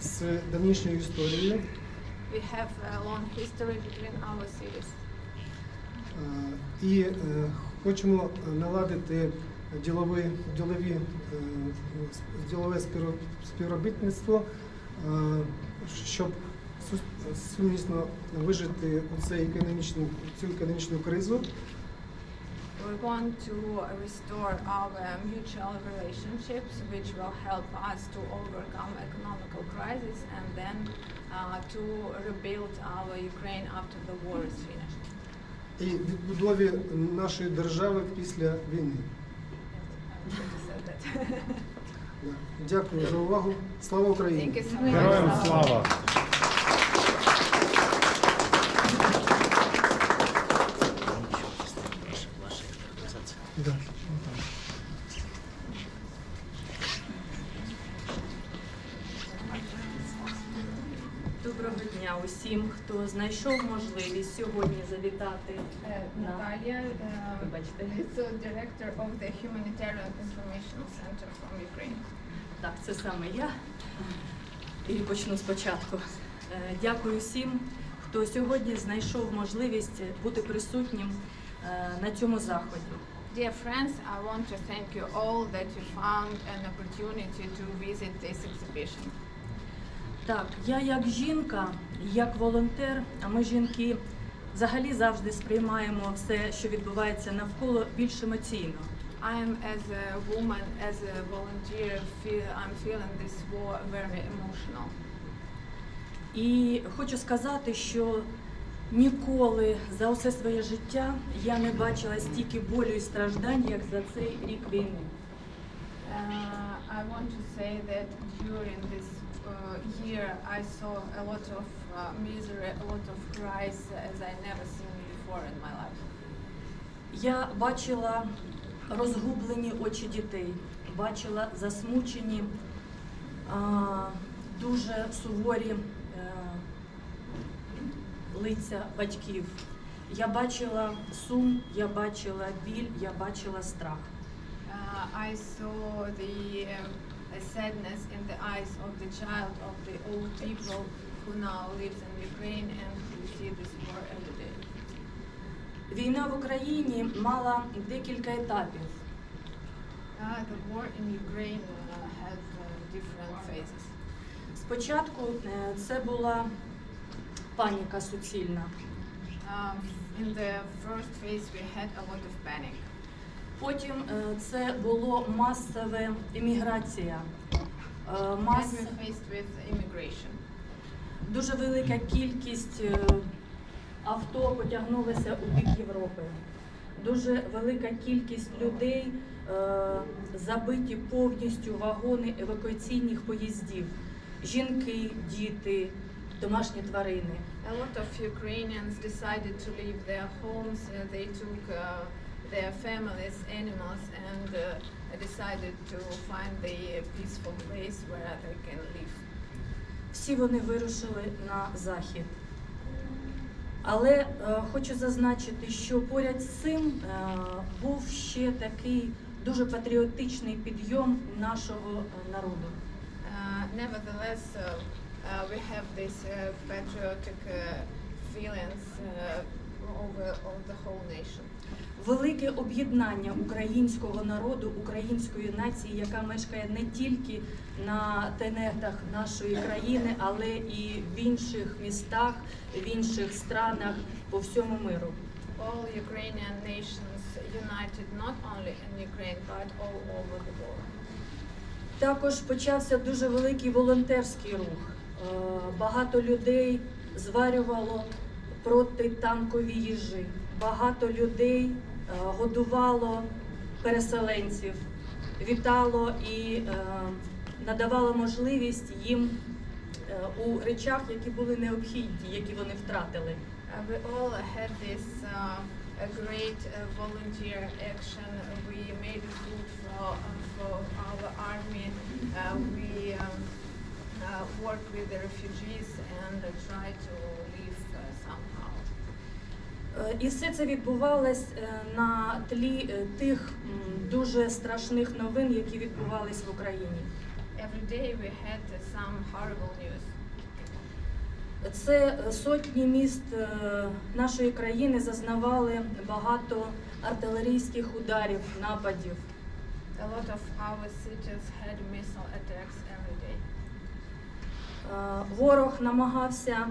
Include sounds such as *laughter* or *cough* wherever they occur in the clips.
з давнішньою історією. We have a long history between our cities. Е, І е, хочемо наладити ділові, ділові, е, ділове співробітництво, е, щоб сумісно вижити у цей економічну, цю економічну кризу. We want to restore our mutual relationships, which will help us to overcome economical crisis and then uh, to rebuild our Ukraine after the war is finished. і відбудові нашої держави після війни. Yes, I said that. *laughs* Да. Дякую за увагу. Слава Україні! Thank you so much. Героям слава! Доброго дня усім, хто знайшов можливість сьогодні завітати. Uh, на- uh, Вибачте. director of the Humanitarian Information Center from Ukraine. Так, це саме я. І почну спочатку. Е, Дякую всім, хто сьогодні знайшов можливість бути присутнім е, на цьому заході. Dear friends, I want to thank you all that you found an opportunity to visit this exhibition. Так, я як жінка, як волонтер, а ми жінки взагалі завжди сприймаємо все, що відбувається навколо, більш емоційно. I am as a woman, as a volunteer, feel, I'm feeling this war very emotional. І хочу сказати, що ніколи за усе своє життя я не бачила стільки болю і страждань, як за цей рік війни. Uh, I want to say that during this uh, year I saw a lot of uh, misery, a lot of cries as I never seen before in my life. Я бачила розгублені очі дітей, бачила засмучені, дуже суворі е, лиця батьків. Я бачила сум, я бачила біль, я бачила страх. Uh, I saw the um, sadness in the eyes of the child, of the old people who now lives in Ukraine and who see this war every day. Війна в Україні мала декілька етапів. Uh, the war in Ukraine uh, has uh, different phases. Спочатку е, це була паніка суцільна. Um, in the first phase, we had a lot of panic. Потім е, це було масове еміграція. Е, Мас... Дуже велика кількість е, авто потягнулася у бік Європи. Дуже велика кількість людей забиті повністю вагони евакуаційних поїздів. Жінки, діти, домашні тварини. A lot of Ukrainians decided to leave their homes. They took uh, their families, animals, and uh, decided to find the peaceful place where they can live. Всі вони вирушили на захід. Але е, хочу зазначити, що поряд з цим е, був ще такий дуже патріотичний підйом нашого е, народу. Uh, nevertheless, uh, uh, we have this uh, patriotic uh, feelings uh, over, over the whole nation. Велике об'єднання українського народу, української нації, яка мешкає не тільки на тенетах нашої країни, але і в інших містах, в інших странах по всьому миру. All Ukrainian nations united not only in Ukraine but all over the world. Також почався дуже великий волонтерський рух. Е, Багато людей зварювало протитанкові їжі. Багато людей годувало переселенців, вітало і е, надавало можливість їм е, у речах, які були необхідні, які вони втратили. Uh, we all had this uh, great uh, volunteer action. We made food for, uh, for our army. Uh, we um, uh, worked with the refugees and uh, tried to live uh, somehow. Е, І все це відбувалось е, на тлі е, тих дуже страшних новин, які відбувались в Україні. every day we had some horrible news. Це сотні міст нашої країни зазнавали багато артилерійських ударів, нападів. A lot of our cities had missile attacks every day. Ворог намагався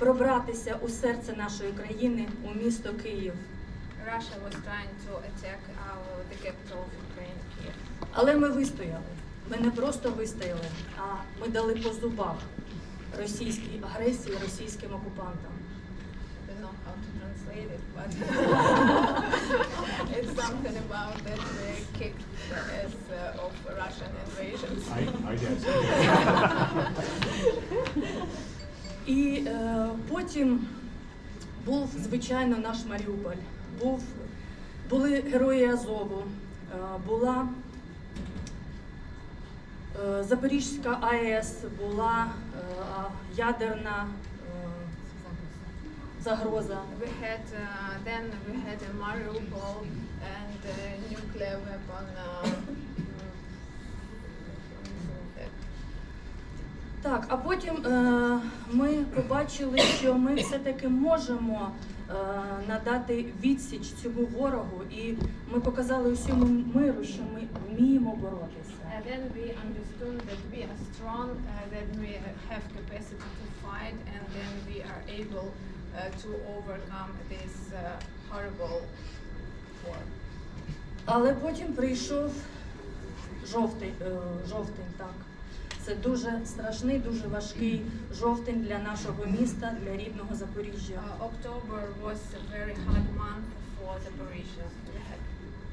пробратися у серце нашої країни, у місто Київ. Russia was trying to attack our, the capital of Ukraine, Kiev. Але ми вистояли. Ми не просто вистояли, а ми дали по зубах російській агресії, російським окупантам. I don't know how to translate it, but it's something about that they kicked the ass uh, of Russian invasions. I, I guess. І е, потім був, звичайно, наш Маріуполь. Був, були герої Азову, е, була е, Запорізька АЕС, була е, ядерна е, загроза. We had uh, then we had a Mariupol and uh, nuclear weapon. Uh, Так, а потім е, ми побачили, що ми все-таки можемо е, надати відсіч цьому ворогу, і ми показали усьому миру, що ми вміємо боротися. And then we understood that we are strong, uh, that we have capacity to fight, and then we are able uh, to overcome this uh, horrible war. Але потім прийшов жовтий, е, жовтень, так. Це дуже страшний, дуже важкий жовтень для нашого міста, для рідного Запоріжжя. Uh, October was a very hard month for Zaporizhia.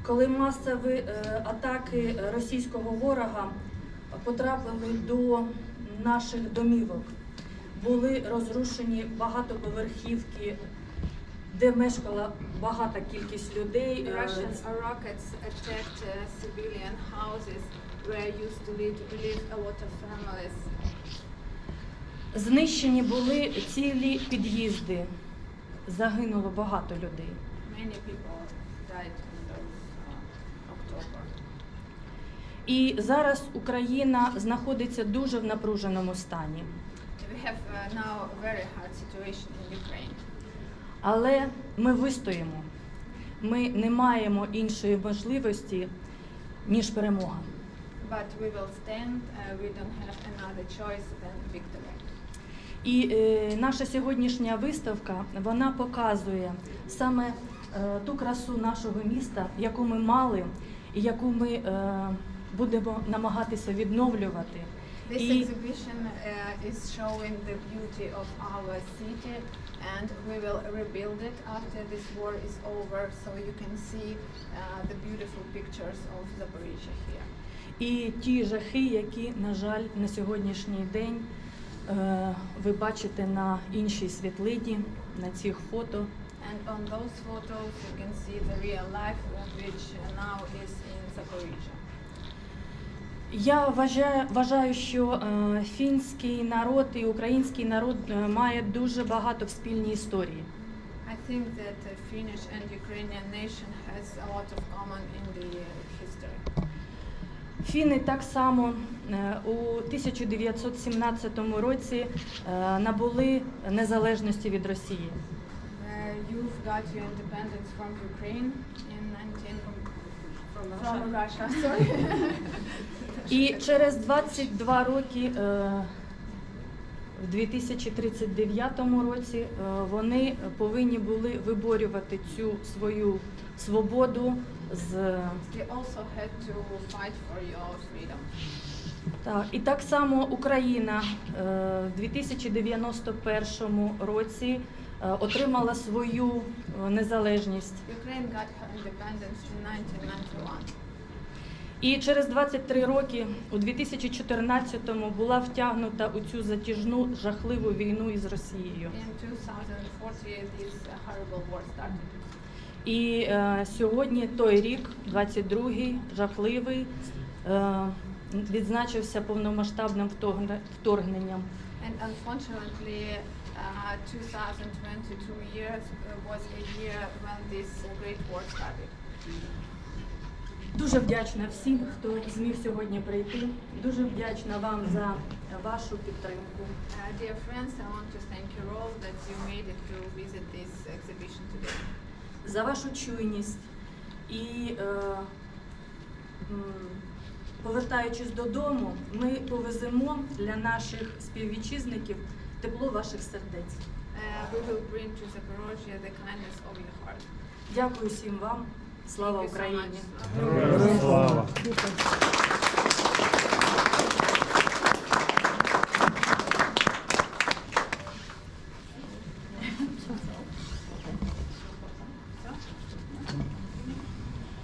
Коли масові е, атаки російського ворога потрапили до наших домівок, були розрушені багатоповерхівки, де мешкала багата кількість людей. Е, Russian rockets attacked uh, civilian houses where used to live, live a lot of families. Знищені були цілі під'їзди. Загинуло багато людей. Many people died in those uh, October. І зараз Україна знаходиться дуже в напруженому стані. We have uh, now a very hard situation in Ukraine. Але ми вистоїмо. Ми не маємо іншої можливості, ніж перемога. But we will stand. Uh, we don't have another choice than victory. І е, наша сьогоднішня виставка вона показує саме е, ту красу нашого міста, яку ми мали, і яку ми е, будемо намагатися відновлювати. This І exhibition uh, is showing the beauty of our city, and we will rebuild it after this war is over, so you can see uh, the beautiful pictures of Zaporizhia here. І ті жахи, які, на жаль, на сьогоднішній день е, ви бачите на іншій світлині, на цих фото. And on those photos, you can see the real life, which now is in Zaporizhia. Я вважаю, вважаю, що е, фінський народ і український народ е, має дуже багато в спільній історії. I think that Finnish and Ukrainian nation has a lot of common in the history. Фіни так само е, у 1917 році е, набули незалежності від Росії. Uh, you've got your independence from Ukraine in 19 from, from Russia. *laughs* Sorry. І через 22 роки, е, в 2039 році, е, вони повинні були виборювати цю свою свободу з. Так, і так само Україна е, в 2091 році е, отримала свою е, незалежність. Ukraine got her independence in 1991. І через 23 роки, у 2014-му, була втягнута у цю затяжну жахливу війну із Росією. In 2040, this horrible war started. І е, сьогодні той рік, 22-й, жахливий, е, відзначився повномасштабним вторгне- вторгненням. And unfortunately, uh, 2022 years uh, was a year when this great war started. Дуже вдячна всім, хто зміг сьогодні прийти. Дуже вдячна вам за вашу підтримку. Uh, dear friends, I want to thank you all that you made it to visit this exhibition today. За вашу чуйність і е, повертаючись додому, ми повеземо для наших співвітчизників тепло ваших сердець. Uh, we will bring to Zaporozhye the kindness of your heart. Дякую всім вам. Слава Україні! Слава.